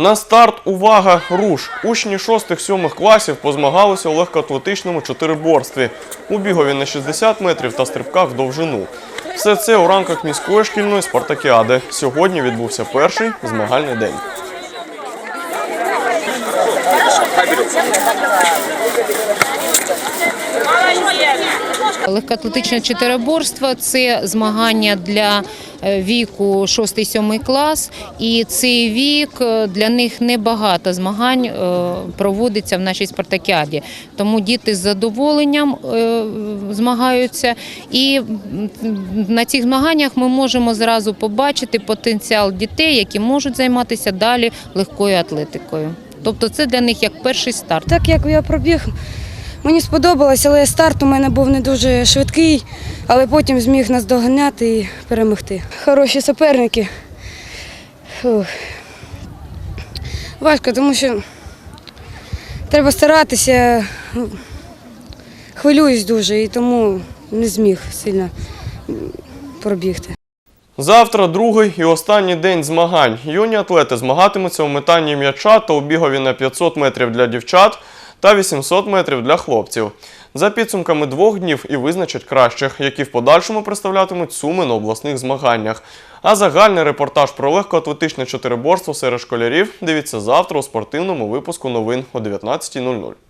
На старт увага! Руш! Учні 6-7 класів позмагалися у легкоатлетичному чотириборстві у бігові на 60 метрів та стрибках в довжину. Все це у рамках міської шкільної спартакіади. Сьогодні відбувся перший змагальний день. Легкоатлетичне чотириборство – це змагання для е, віку 6-7 клас, і цей вік е, для них небагато змагань е, проводиться в нашій спартакіаді. Тому діти з задоволенням змагаються, і на цих змаганнях ми можемо зразу побачити потенціал дітей, які можуть займатися далі легкою атлетикою. Тобто це для них як перший старт. Так як я пробіг, мені сподобалось, але старт у мене був не дуже швидкий, але потім зміг нас доганяти і перемогти. Хороші суперники. Фух. Важко, тому що треба старатися. Хвилююсь дуже і тому не зміг сильно пробігти. Завтра другий і останній день змагань. Юні атлети змагатимуться у метанні м'яча та у бігові на 500 метрів для дівчат та 800 метрів для хлопців. За підсумками двох днів і визначать кращих, які в подальшому представлятимуть суми на обласних змаганнях. А загальний репортаж про легкоатлетичне чотириборство серед школярів дивіться завтра у спортивному випуску новин о 19.00.